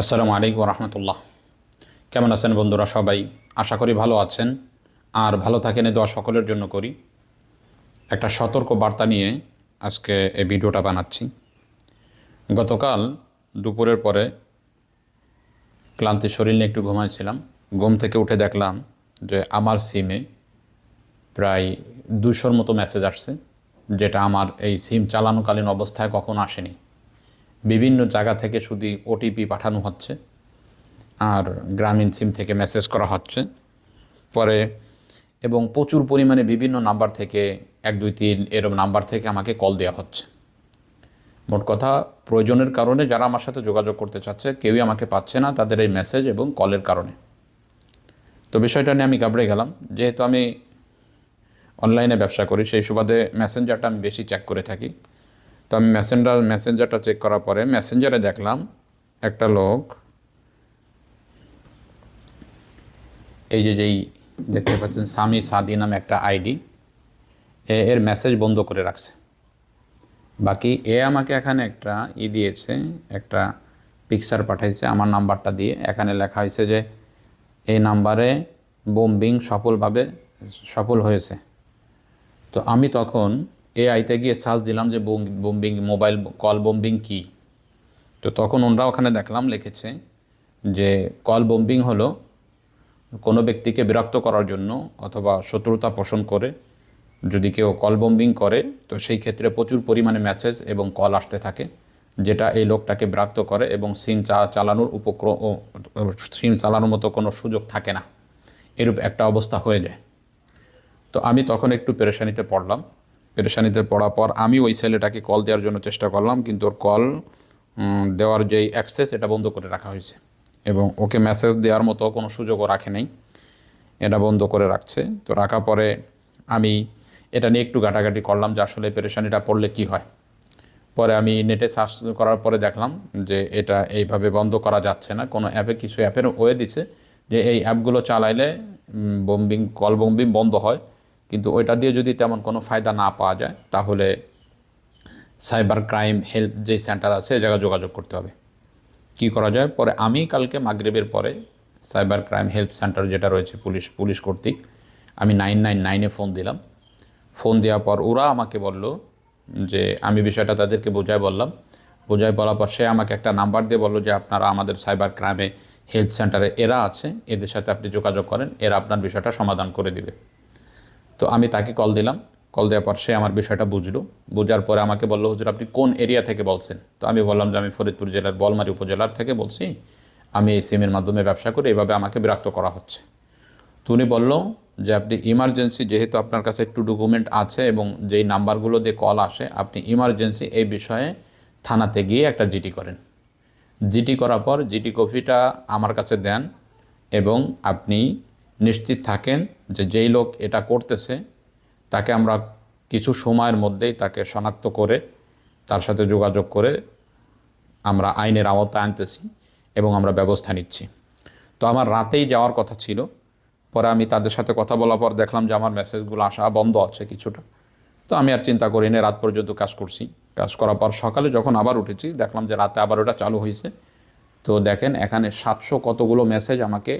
আসসালামু আলাইকুম রহমতুল্লাহ কেমন আছেন বন্ধুরা সবাই? আশা করি ভালো আছেন। আর ভালো থাকেন দোয়া সকলের জন্য করি। একটা সতর্ক বার্তা নিয়ে আজকে এই ভিডিওটা বানাচ্ছি। গতকাল দুপুরের পরে ক্লান্তি শরীর নিয়ে একটু ঘুমাইছিলাম। ঘুম থেকে উঠে দেখলাম যে আমার সিমে প্রায় দুশোর মতো মেসেজ আসছে, যেটা আমার এই সিম চালানোকালীন অবস্থায় কখনো আসেনি। বিভিন্ন জায়গা থেকে শুধু ওটিপি পাঠানো হচ্ছে আর গ্রামীণ সিম থেকে মেসেজ করা হচ্ছে। পরে এবং প্রচুর পরিমাণে বিভিন্ন নাম্বার থেকে এক, দুই, তিন এরম নাম্বার থেকে আমাকে কল দেওয়া হচ্ছে। মোট কথা প্রয়োজনের কারণে যারা আমার সাথে যোগাযোগ করতে চাচ্ছে, কেউই আমাকে পাচ্ছে না তাদের এই মেসেজ এবং কলের কারণে। তো বিষয়টা নিয়ে আমি ঘাবড়ে গেলাম। যেহেতু আমি অনলাইনে ব্যবসা করি, সেই সুবাদে মেসেঞ্জারটা আমি বেশি চেক করে থাকি। তো আমি মেসেঞ্জার মেসেঞ্জারটা চেক করার পরে মেসেঞ্জারে দেখলাম একটা লোক, এই যে, যেই দেখতে পাচ্ছেন, স্বামী সাদি নামে একটা আইডি, এ, এর মেসেজ বন্ধ করে রাখছে। বাকি, এ আমাকে এখানে একটা ই দিয়েছে, একটা পিকচার পাঠাইছে, আমার নাম্বারটা দিয়ে। এখানে লেখা হয়েছে যে, এই নাম্বারে বোম্বিং সফলভাবে, সফল হয়েছে। তো আমি তখন এ আইতে গিয়ে সার্চ দিলাম যে বোম্বিং মোবাইল কল বোম্বিং কি? তো তখন ওনরা ওখানে দেখলাম লিখেছে যে কল বোম্বিং হলো কোনো ব্যক্তিকে বিরক্ত করার জন্য অথবা শত্রুতা পোষণ করে। যদি কেউ কল বোম্বিং করে, তো সেই ক্ষেত্রে প্রচুর পরিমাণে মেসেজ এবং কল আসতে থাকে, যেটা এই লোকটাকে বিরক্ত করে এবং সিম চা চালানোর উপক্রম সিম চালানোর মতো কোনো সুযোগ থাকে না। এরূপ একটা অবস্থা হয়ে যায়। তো আমি তখন একটু পেরেশানিতে পড়লাম। পেরেশানিতে পড়ার পর আমি ওই ছেলেটাকে কল দেওয়ার জন্য চেষ্টা করলাম, কিন্তু ওর কল দেওয়ার যেই অ্যাক্সেস এটা বন্ধ করে রাখা হয়েছে। এবং ওকে মেসেজ দেওয়ার মতো কোনো সুযোগও রাখে নাই। এটা বন্ধ করে রাখছে। তো রাখার পরে আমি এটা নিয়ে একটু ঘাটাঘাটি করলাম যে আসলে পেরেশানিটা পড়লে কি হয়। পরে আমি নেটে সার্চ করার পরে দেখলাম যে এটা এইভাবে বন্ধ করা যাচ্ছে না। কোনো অ্যাপে কিছু অ্যাপের ওয়ে দিছে যে এই অ্যাপগুলো চালাইলে বোম্বিং কল বোম্বিং বন্ধ হয়। কিন্তু ওইটা দিয়ে যদি তেমন কোনো ফায়দা না পাওয়া যায়, তাহলে সাইবার ক্রাইম হেল্প যে সেন্টার আছে এই জায়গায় যোগাযোগ করতে হবে। কি করা যায়? পরে আমি কালকে মাগরীবের পরে সাইবার ক্রাইম হেল্প সেন্টার যেটা রয়েছে পুলিশ পুলিশ কর্তৃক, আমি নাইন নাইন নাইনে ফোন দিলাম। ফোন দেওয়ার পর ওরা আমাকে বলল যে, আমি বিষয়টা তাদেরকে বোঝায় বললাম। বোঝায় বলার পর সে আমাকে একটা নাম্বার দিয়ে বলল যে, আপনারা আমাদের সাইবার ক্রাইমে হেল্প সেন্টারে এরা আছে, এদের সাথে আপনি যোগাযোগ করেন, এরা আপনার বিষয়টা সমাধান করে দিবে। তো আমি তাকে কল দিলাম। কল দেওয়ার পর সে আমার বিষয়টা বুঝলো। বোঝার পরে আমাকে বলল, হুজুর, আপনি কোন এরিয়া থেকে বলছেন? তো আমি বললাম যে, আমি ফরিদপুর জেলার বলমারি উপজেলার থেকে বলছি। আমি এই সিমের মাধ্যমে ব্যবসা করি এভাবে আমাকে বিরক্ত করা হচ্ছে। তো উনি বলল যে, আপনি ইমার্জেন্সি যেহেতু আপনার কাছে একটু ডকুমেন্ট আছে এবং যেই নাম্বারগুলো দিয়ে কল আসে, আপনি ইমার্জেন্সি এই বিষয়ে থানাতে গিয়ে একটা জিটি করেন। জিটি করার পর জিটি কপিটা আমার কাছে দেন এবং আপনি নিশ্চিত থাকেন যে যেই লোক এটা করতেছে, তাকে আমরা কিছু সময়ের মধ্যেই তাকে শনাক্ত করে তার সাথে যোগাযোগ করে আমরা আইনের আওতায় আনতেছি এবং আমরা ব্যবস্থা নিচ্ছি। তো আমার রাতেই যাওয়ার কথা ছিল। পরে আমি তাদের সাথে কথা বলার পর দেখলাম যে আমার মেসেজগুলো আসা বন্ধ আছে কিছুটা। তো আমি আর চিন্তা করি না রাত পর্যন্ত কাজ করছি। কাজ করার পর সকালে যখন আবার উঠেছি, দেখলাম যে রাতে আবার ওটা চালু হয়েছে তো দেখেন এখানে সাতশো কতগুলো মেসেজ আমাকে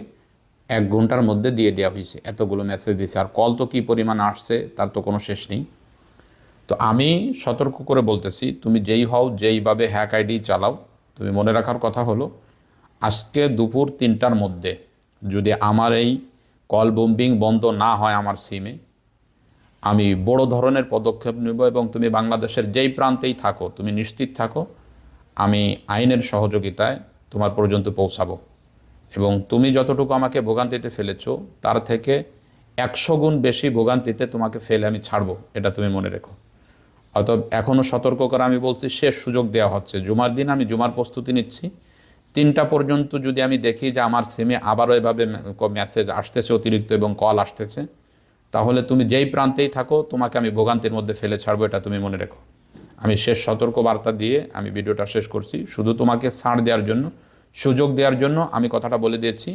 এক ঘণ্টার মধ্যে দিয়ে দেওয়া হয়েছে। এতগুলো মেসেজ দিয়েছে। আর কল তো কী পরিমাণ আসছে, তার তো কোনো শেষ নেই। তো আমি সতর্ক করে বলতেছি, তুমি যেই হও, যেইভাবে হ্যাক আইডি চালাও, তুমি মনে রাখার কথা হলো, আজকে দুপুর তিনটার মধ্যে যদি আমার এই কল বোম্বিং বন্ধ না হয় আমার সিমে আমি বড় ধরনের পদক্ষেপ নেব এবং তুমি বাংলাদেশের যেই প্রান্তেই থাকো, তুমি নিশ্চিত থাকো, আমি আইনের সহযোগিতায় তোমার পর্যন্ত পৌঁছাবো। এবং তুমি যতটুকু আমাকে ভোগান্তিতে ফেলেছ, তার থেকে একশো গুণ বেশি ভোগান্তিতে তোমাকে ফেলে আমি ছাড়বো, এটা তুমি মনে রেখো। অর্থাৎ এখনও সতর্ক করে আমি বলছি, শেষ সুযোগ দেওয়া হচ্ছে। জুমার দিন আমি জুমার প্রস্তুতি নিচ্ছি। তিনটা পর্যন্ত যদি আমি দেখি যে আমার সিমে আবারও এভাবে মেসেজ আসতেছে, অতিরিক্ত এবং কল আসতেছে, তাহলে তুমি যেই প্রান্তেই থাকো, তোমাকে আমি ভোগান্তির মধ্যে ফেলে ছাড়বো, এটা তুমি মনে রেখো। আমি শেষ সতর্ক বার্তা দিয়ে আমি ভিডিওটা শেষ করছি। শুধু তোমাকে ছাড় দেওয়ার জন্য সুযোগ দেওয়ার জন্য আমি কথাটা বলে দিয়েছি।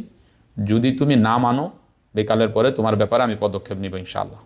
যদি তুমি না মানো, বিকালের পরে তোমার ব্যাপারে আমি পদক্ষেপ নিব ইনশাআল্লাহ।